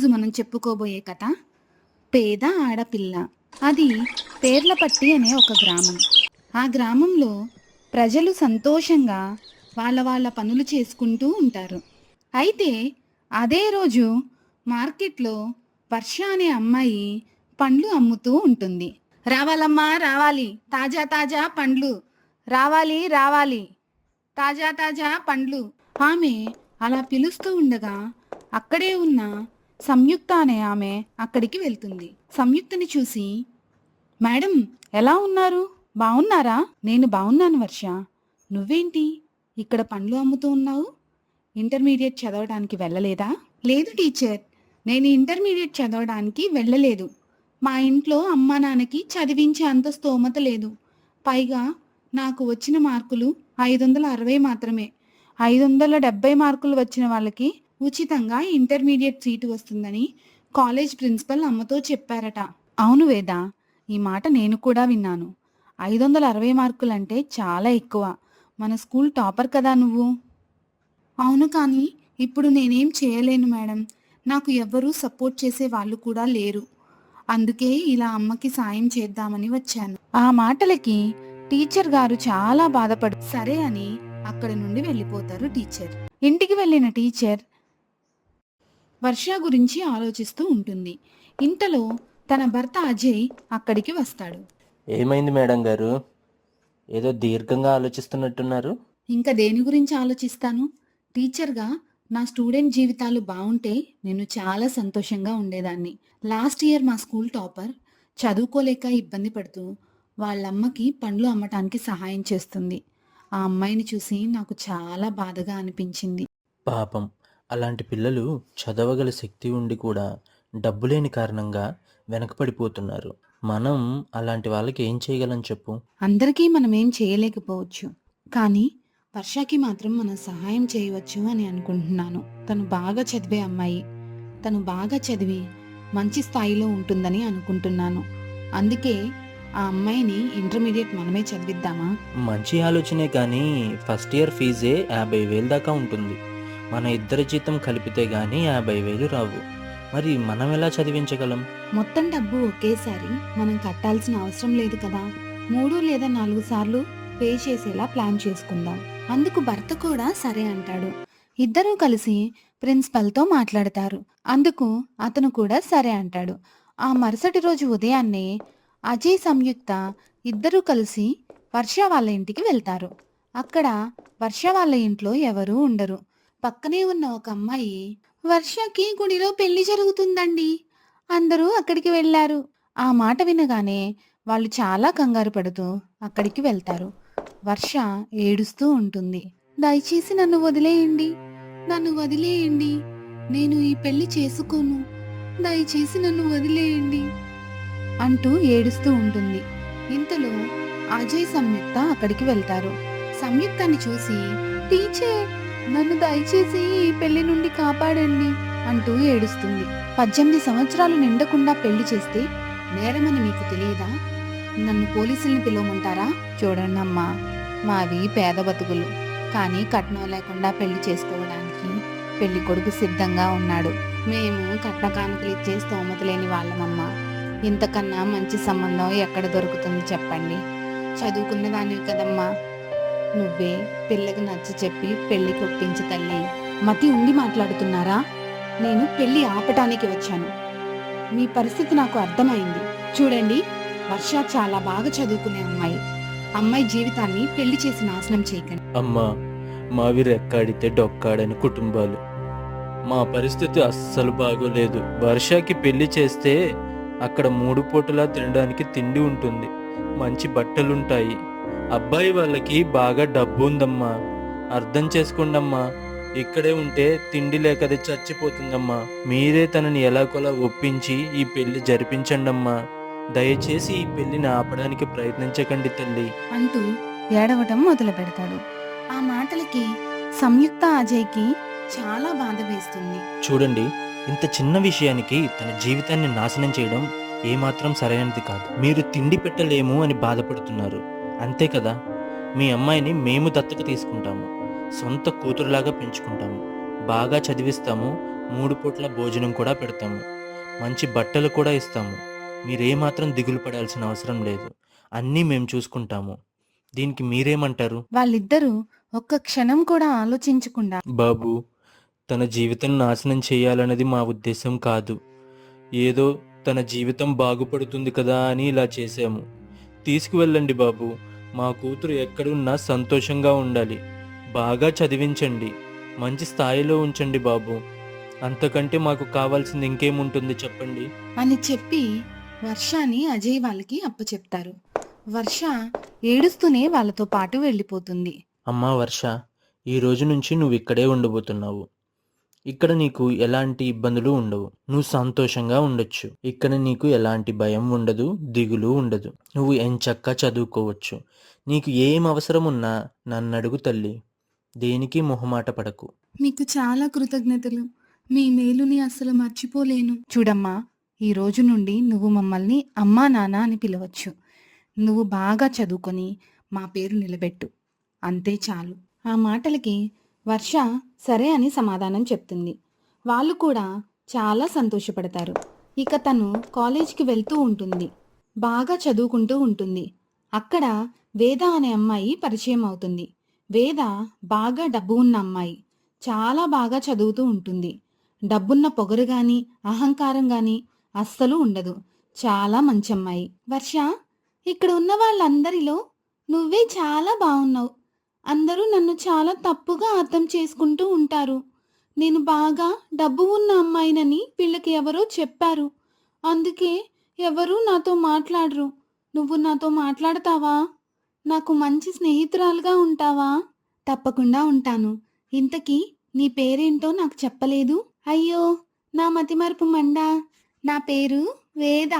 ఈరోజు మనం చెప్పుకోబోయే కథ పేద ఆడపిల్ల. అది పేర్లపట్టి అనే ఒక గ్రామం. ఆ గ్రామంలో ప్రజలు సంతోషంగా వాళ్ళ వాళ్ళ పనులు చేసుకుంటూ ఉంటారు. అయితే అదే రోజు మార్కెట్లో వర్ష అనే అమ్మాయి పండ్లు అమ్ముతూ ఉంటుంది. రావాలమ్మా రావాలి. తాజా తాజా పండ్లు. రావాలి రావాలి. తాజా తాజా పండ్లు. ఆమె అలా పిలుస్తూ ఉండగా అక్కడే ఉన్న సంయుక్త అనే ఆమె అక్కడికి వెళ్తుంది. సంయుక్తని చూసి మేడం ఎలా ఉన్నారు? బాగున్నారా నేను బాగున్నాను వర్ష. నువ్వేంటి? ఇక్కడ పండ్లు అమ్ముతూ ఉన్నావు? ఇంటర్మీడియట్ చదవడానికి వెళ్ళలేదా? లేదు టీచర్. నేను ఇంటర్మీడియట్ చదవడానికి వెళ్ళలేదు. మా ఇంట్లో అమ్మా నాన్నకి చదివించే అంత స్తోమత లేదు. పైగా నాకు వచ్చిన మార్కులు ఐదు వందల అరవై మాత్రమే. ఐదు వందల డెబ్బై మార్కులు వచ్చిన వాళ్ళకి ఉచితంగా ఇంటర్మీడియట్ సీటు వస్తుందని కాలేజ్ ప్రిన్సిపల్ అమ్మతో చెప్పారట. అవును వేద ఈ మాట నేను కూడా విన్నాను. ఐదు వందల అరవై మార్కులంటే చాలా ఎక్కువ. మన స్కూల్ టాపర్ కదా నువ్వు? అవును కానీ ఇప్పుడు నేనేం చేయలేను మేడం. నాకు ఎవ్వరూ సపోర్ట్ చేసే వాళ్ళు కూడా లేరు. అందుకే ఇలా అమ్మకి సాయం చేద్దామని వచ్చాను. ఆ మాటలకి టీచర్ గారు చాలా బాధపడు సరే అని అక్కడి నుండి వెళ్ళిపోతారు టీచర్. ఇంటికి వెళ్ళిన టీచర్ వర్ష గురించి ఆలోచిస్తూ ఉంటుంది. ఇంతలో తన భర్త అజయ్ అక్కడికి వస్తాడు. ఏమైంది మేడం గారు? ఏదో దీర్ఘంగా ఆలోచిస్తున్నట్టున్నారు? ఇంకా దేని గురించి ఆలోచిస్తాను? టీచర్గా నా స్టూడెంట్ జీవితాలు బాగుంటే నేను చాలా సంతోషంగా ఉండేదాన్ని. లాస్ట్ ఇయర్ మా స్కూల్ టాపర్ చదువుకోలేక ఇబ్బంది పడుతూ వాళ్ళమ్మకి పండ్లు అమ్మటానికి సహాయం చేస్తుంది. ఆ అమ్మాయిని చూసి నాకు చాలా బాధగా అనిపించింది. పాపం. అలాంటి పిల్లలు చదవగల శక్తి ఉండి కూడా డబ్బు లేని కారణంగా వెనకపడిపోతున్నారు. మనం అలాంటి వాళ్ళకి ఏం చేయగలం చెప్పు? అందరికీ మనం ఏం చేయలేకపోవచ్చు. కానీ వర్షకి మాత్రం మనం సహాయం చేయవచ్చు అని అనుకుంటున్నాను. తను బాగా చదివే అమ్మాయి. తను బాగా చదివి మంచి స్థాయిలో ఉంటుందని అనుకుంటున్నాను. అందుకే ఆ అమ్మాయిని ఇంటర్మీడియట్ మనమే చదివిద్దామా? మంచి ఆలోచనే కానీ ఫస్ట్ ఇయర్ ఫీజే యాభై వేలు దాకా ఉంటుంది. మన ఇద్దరి జీతం కలిపితే గాని యాభై వేలు రావు. మరి మనం ఎలా చదివించగలం? మొత్తం డబ్బు ఒకేసారి మనం కట్టాల్సిన అవసరం లేదు కదా. మూడు లేదా నాలుగు సార్లు పే చేసేలా ప్లాన్ చేసుకుందాం. అందుకు భర్త కూడా సరే అంటాడు. ఇద్దరూ కలిసి ప్రిన్సిపల్తో మాట్లాడతారు. అందుకు అతను కూడా సరే అంటాడు. ఆ మరుసటి రోజు ఉదయాన్నే అజయ్ సంయుక్త ఇద్దరూ కలిసి వర్ష వాళ్ళ ఇంటికి వెళ్తారు. అక్కడ వర్ష వాళ్ళ ఇంట్లో ఎవరూ ఉండరు. పక్కనే ఉన్న ఒక అమ్మాయి వర్షకి గుడిలో పెళ్ళి జరుగుతుందండి. అందరూ అక్కడికి వెళ్ళారు. ఆ మాట వినగానే వాళ్ళు చాలా కంగారు పడుతూ అక్కడికి వెళ్తారు. వర్ష ఏడుస్తూ ఉంటుంది. దయచేసి నన్ను వదిలేయండి. నన్ను వదిలేయండి. నేను ఈ పెళ్ళి చేసుకోను. దయచేసి నన్ను వదిలేయండి. అంటూ ఏడుస్తూ ఉంటుంది. ఇంతలో అజయ్ సంయుక్త అక్కడికి వెళ్తారు. సంయుక్తాన్ని చూసి టీచర్ నన్ను దయచేసి ఈ పెళ్ళి నుండి కాపాడండి అంటూ ఏడుస్తుంది. పద్దెనిమిది సంవత్సరాలు నిండకుండా పెళ్ళి చేస్తే నేరమని మీకు తెలియదా? నన్ను పోలీసుల్ని పిలవమంటారా? చూడండి అమ్మా మావి పేద బతుకులు. కానీ కట్నం లేకుండా పెళ్ళి చేసుకోవడానికి పెళ్ళి కొడుకు సిద్ధంగా ఉన్నాడు. మేము కట్న కానుకలు ఇచ్చే స్తోమత లేని వాళ్ళమమ్మా ఇంతకన్నా మంచి సంబంధం ఎక్కడ దొరుకుతుంది చెప్పండి. చదువుకున్నదాన్ని కదమ్మా. నువ్వే పిల్లకి నచ్చ చెప్పి పెళ్ళి కొప్పించి తల్లి. మతి ఉండి మాట్లాడుతున్నారా? నేను పెళ్ళి ఆపటానికి వచ్చాను. మీ పరిస్థితి నాకు అర్థమైంది. చూడండి వర్ష చాలా బాగా చదువుకునే అమ్మాయి. అమ్మాయి జీవితాన్ని పెళ్ళి చేసి నాశనం చేయకండి. అమ్మా మావి రెక్కాడితే డొక్కాడని కుటుంబాలు. మా పరిస్థితి అస్సలు బాగోలేదు. వర్షాకి పెళ్ళి చేస్తే అక్కడ మూడు పూటలా తినడానికి తిండి ఉంటుంది. మంచి బట్టలుంటాయి. అబ్బాయి వాళ్ళకి బాగా డబ్బు ఉందమ్మా అర్థం చేసుకోండమ్మా. ఇక్కడే ఉంటే తిండి లేకది చచ్చిపోతుందమ్మా. మీరే తనని ఎలాగోలా ఒప్పించి ఈ పెళ్ళి జరిపించండమ్మా. దయచేసి ఈ పెళ్ళిని ఆపడానికి ప్రయత్నించకండి తల్లి. అంటూ ఏడవటం మొదలు పెడతాడు. ఆ మాటలకి సంయుక్త అజయ్కి చాలా బాధ వేస్తుంది. చూడండి ఇంత చిన్న విషయానికి తన జీవితాన్ని నాశనం చేయడం ఏమాత్రం సరైనది కాదు. మీరు తిండి పెట్టలేము అని బాధపడుతున్నారు. అంతే కదా? మీ అమ్మాయిని మేము దత్తత తీసుకుంటాము. సొంత కూతురులాగా పెంచుకుంటాము. బాగా చదివిస్తాము. మూడు పూట్ల భోజనం కూడా పెడతాము. మంచి బట్టలు కూడా ఇస్తాము. మీరేమాత్రం దిగులు పడాల్సిన అవసరం లేదు. అన్నీ మేము చూసుకుంటాము. దీనికి మీరేమంటారు? వాళ్ళిద్దరూ ఒక్క క్షణం కూడా ఆలోచించకుండా బాబు తన జీవితం నాశనం చేయాలన్నది మా ఉద్దేశం కాదు. ఏదో తన జీవితం బాగుపడుతుంది కదా అని ఇలా చేశాము. తీసుకువెళ్ళండి బాబు. మా కూతురు ఎక్కడున్నా సంతోషంగా ఉండాలి. బాగా చదివించండి. మంచి స్థాయిలో ఉంచండి బాబు. అంతకంటే మాకు కావాల్సింది ఇంకేముంటుంది చెప్పండి? అని చెప్పి వర్షాని అజయ్ వాళ్ళకి అప్పచెప్తారు. వర్ష ఏడుస్తూనే వాళ్ళతో పాటు వెళ్ళిపోతుంది. అమ్మా వర్ష ఈ రోజు నుంచి నువ్వు ఇక్కడే ఉండబోతున్నావు ఇక్కడ నీకు ఎలాంటి ఇబ్బందులు ఉండవు. నువ్వు సంతోషంగా ఉండొచ్చు. ఇక్కడ నీకు ఎలాంటి భయం ఉండదు దిగులు ఉండదు. నువ్వు ఎంచక్కా చదువుకోవచ్చు. నీకు ఏం అవసరం ఉన్నా నన్ను అడుగు తల్లి. దేనికి మొహమాట పడకు. మీకు చాలా కృతజ్ఞతలు. మీ మేలుని అస్సలు మర్చిపోలేను. చూడమ్మా ఈ రోజు నుండి నువ్వు మమ్మల్ని అమ్మా నాన్న అని పిలవచ్చు. నువ్వు బాగా చదువుకొని మా పేరు నిలబెట్టు. అంతే చాలు. ఆ మాటలకి వర్ష సరే అని సమాధానం చెప్తుంది. వాళ్ళు కూడా చాలా సంతోషపడతారు. ఇక తను కాలేజ్కి వెళ్తూ ఉంటుంది. బాగా చదువుకుంటూ ఉంటుంది. అక్కడ వేద అనే అమ్మాయి పరిచయం అవుతుంది. వేద బాగా డబ్బు ఉన్న అమ్మాయి. చాలా బాగా చదువుతూ ఉంటుంది. డబ్బున్న పొగరు గాని అహంకారం గాని అస్సలు ఉండదు. చాలా మంచి అమ్మాయి. వర్ష ఇక్కడ ఉన్న వాళ్ళందరిలో నువ్వే చాలా బాగున్నావు. అందరూ నన్ను చాలా తప్పుగా అర్థం చేసుకుంటూ ఉంటారు. నేను బాగా డబ్బు ఉన్న అమ్మాయినని వీళ్ళకి ఎవరో చెప్పారు. అందుకే ఎవరూ నాతో మాట్లాడరు. నువ్వు నాతో మాట్లాడతావా? నాకు మంచి స్నేహితురాలుగా ఉంటావా? తప్పకుండా ఉంటాను. ఇంతకీ నీ పేరేంటో నాకు చెప్పలేదు. అయ్యో నా మతిమరుపు మండా. నా పేరు వేద.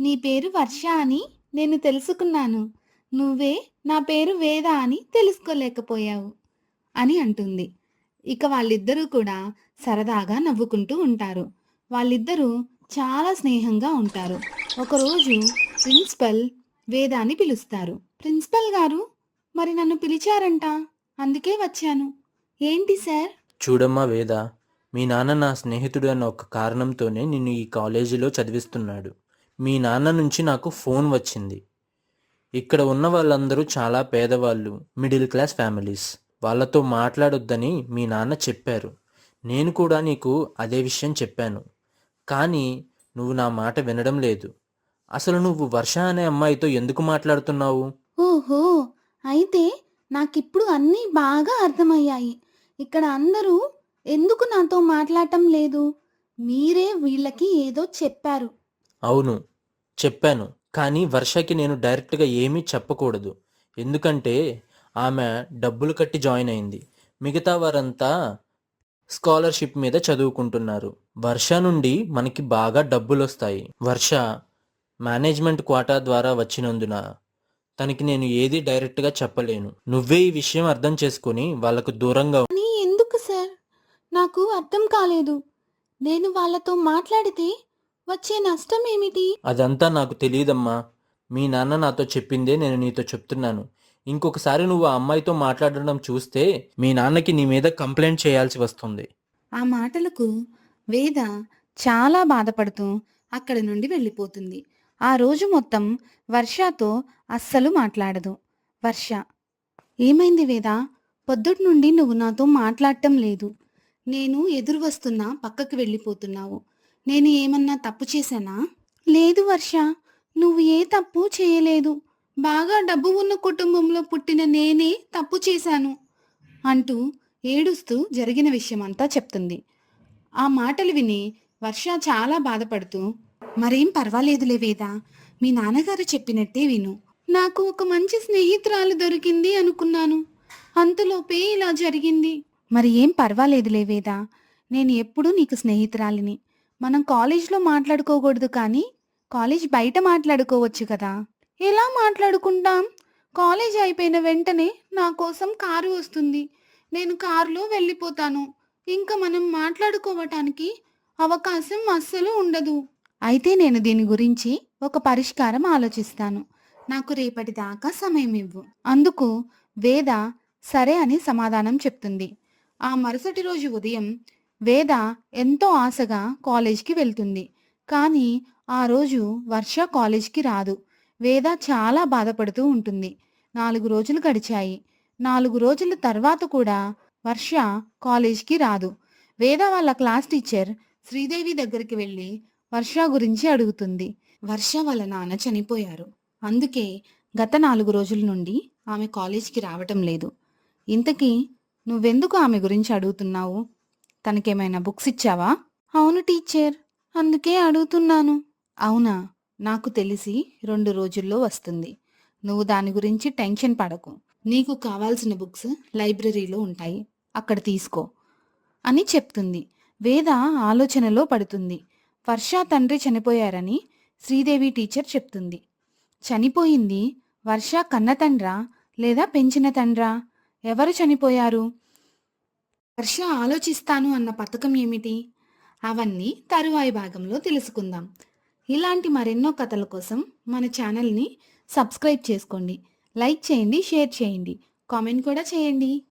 నీ పేరు వర్ష అని నేను తెలుసుకున్నాను. నువ్వే నా పేరు వేద అని తెలుసుకోలేకపోయావు అని అంటుంది. ఇక వాళ్ళిద్దరూ కూడా సరదాగా నవ్వుకుంటూ ఉంటారు. వాళ్ళిద్దరూ చాలా స్నేహంగా ఉంటారు. ఒకరోజు ప్రిన్సిపల్ వేదాన్ని పిలుస్తారు. ప్రిన్సిపల్ గారు మరి నన్ను పిలిచారంట అందుకే వచ్చాను. ఏంటి సార్? చూడమ్మా వేద మీ నాన్న నా స్నేహితుడు అన్న ఒక కారణంతోనే నిన్ను ఈ కాలేజీలో చదివిస్తున్నాడు. మీ నాన్న నుంచి నాకు ఫోన్ వచ్చింది. ఇక్కడ ఉన్న వాళ్ళందరూ చాలా పేదవాళ్ళు మిడిల్ క్లాస్ ఫ్యామిలీస్ వాళ్ళతో మాట్లాడొద్దని మీ నాన్న చెప్పారు. నేను కూడా నీకు అదే విషయం చెప్పాను. కానీ నువ్వు నా మాట వినడం లేదు. అసలు నువ్వు వర్ష అనే అమ్మాయితో ఎందుకు మాట్లాడుతున్నావు? ఓహో! అయితే నాకిప్పుడు అన్నీ బాగా అర్థమయ్యాయి. ఇక్కడ అందరూ ఎందుకు నాతో మాట్లాడటం లేదు? మీరే వీళ్ళకి ఏదో చెప్పారు. అవును చెప్పాను. కానీ వర్షకి నేను డైరెక్ట్గా ఏమీ చెప్పకూడదు. ఎందుకంటే ఆమె డబ్బులు కట్టి జాయిన్ అయింది. మిగతా వారంతా స్కాలర్షిప్ మీద చదువుకుంటున్నారు. వర్ష నుండి మనకి బాగా డబ్బులు వస్తాయి వర్ష మేనేజ్మెంట్ క్వాటా ద్వారా వచ్చినందున తనకి నేను ఏది డైరెక్ట్గా చెప్పలేను. నువ్వే ఈ విషయం అర్థం చేసుకొని వాళ్ళకు దూరంగా ఎందుకు సార్? నాకు అర్థం కాలేదు. నేను వాళ్ళతో మాట్లాడితే వచ్చే నష్టం ఏమిటి అదంతా నాకు తెలియదమ్మా మీ నాన్న నాతో చెప్పిందే నేను నీతో చెప్తున్నాను. ఇంకొకసారి నువ్వు ఆ అమ్మాయితో మాట్లాడడం చూస్తే మీ నాన్నకి నీ మీద కంప్లైంట్ చేయాల్సి వస్తుంది. ఆ మాటలకు వేద చాలా బాధపడుతూ అక్కడి నుండి వెళ్ళిపోతుంది. ఆ రోజు మొత్తం వర్షతో అస్సలు మాట్లాడదు. వర్ష ఏమైంది వేద? పొద్దుటి నుండి నువ్వు నాతో మాట్లాడటం లేదు. నేను ఎదురు వస్తున్నా పక్కకు వెళ్ళిపోతున్నావు. నేను ఏమన్నా తప్పు చేశానా? లేదు వర్ష నువ్వు ఏ తప్పు చేయలేదు. బాగా డబ్బు ఉన్న కుటుంబంలో పుట్టిన నేనే తప్పు చేశాను అంటూ ఏడుస్తూ జరిగిన విషయమంతా చెప్తుంది. ఆ మాటలు విని వర్ష చాలా బాధపడుతూ మరేం పర్వాలేదులే వేద మీ నాన్నగారు చెప్పినట్టే విను. నాకు ఒక మంచి స్నేహితురాలు దొరికింది అనుకున్నాను. అంతలోపే ఇలా జరిగింది. మరి ఏం పర్వాలేదులే వేద నేను ఎప్పుడూ నీకు స్నేహితురాలిని. మనం కాలేజ్లో మాట్లాడుకోకూడదు కానీ కాలేజ్ బయట మాట్లాడుకోవచ్చు కదా. ఎలా మాట్లాడుకుంటాం? కాలేజ్ అయిపోయిన వెంటనే నా కోసం కారు వస్తుంది. నేను కారులో వెళ్ళిపోతాను. ఇంకా మనం మాట్లాడుకోవటానికి అవకాశం అస్సలు ఉండదు. అయితే నేను దీని గురించి ఒక పరిష్కారం ఆలోచిస్తాను. నాకు రేపటి దాకా సమయం ఇవ్వు. అందుకు వేద సరే అని సమాధానం చెప్తుంది. ఆ మరుసటి రోజు ఉదయం వేద ఎంతో ఆశగా కాలేజ్కి వెళ్తుంది. కానీ ఆ రోజు వర్ష కాలేజ్కి రాదు. వేద చాలా బాధపడుతూ ఉంటుంది. నాలుగు రోజులు గడిచాయి. నాలుగు రోజుల తర్వాత కూడా వర్ష కాలేజ్కి రాదు. వేద వాళ్ళ క్లాస్ టీచర్ శ్రీదేవి దగ్గరికి వెళ్ళి వర్ష గురించి అడుగుతుంది. వర్ష వాళ్ళ నాన్న చనిపోయారు. అందుకే గత నాలుగు రోజుల నుండి ఆమె కాలేజ్కి రావటం లేదు. ఇంతకీ నువ్వెందుకు ఆమె గురించి అడుగుతున్నావు? తనకేమైనా బుక్స్ ఇచ్చావా? అవును టీచర్ అందుకే అడుగుతున్నాను. అవునా? నాకు తెలిసి రెండు రోజుల్లో వస్తుంది. నువ్వు దాని గురించి టెన్షన్ పడకు. నీకు కావాల్సిన బుక్స్ లైబ్రరీలో ఉంటాయి. అక్కడ తీసుకో అని చెప్తుంది. వేద ఆలోచనలో పడుతుంది. వర్ష తండ్రి చనిపోయారని శ్రీదేవి టీచర్ చెప్తుంది. చనిపోయింది వర్ష కన్న తండ్రా లేదా పెంచిన తండ్రా? ఎవరు చనిపోయారు? వర్ష ఆలోచిస్తాను అన్న పథకం ఏమిటి? అవన్నీ తరువాయి భాగంలో తెలుసుకుందాం. ఇలాంటి మరెన్నో కథల కోసం మన ఛానల్ని సబ్స్క్రైబ్ చేసుకోండి. లైక్ చేయండి షేర్ చేయండి. కామెంట్ కూడా చేయండి.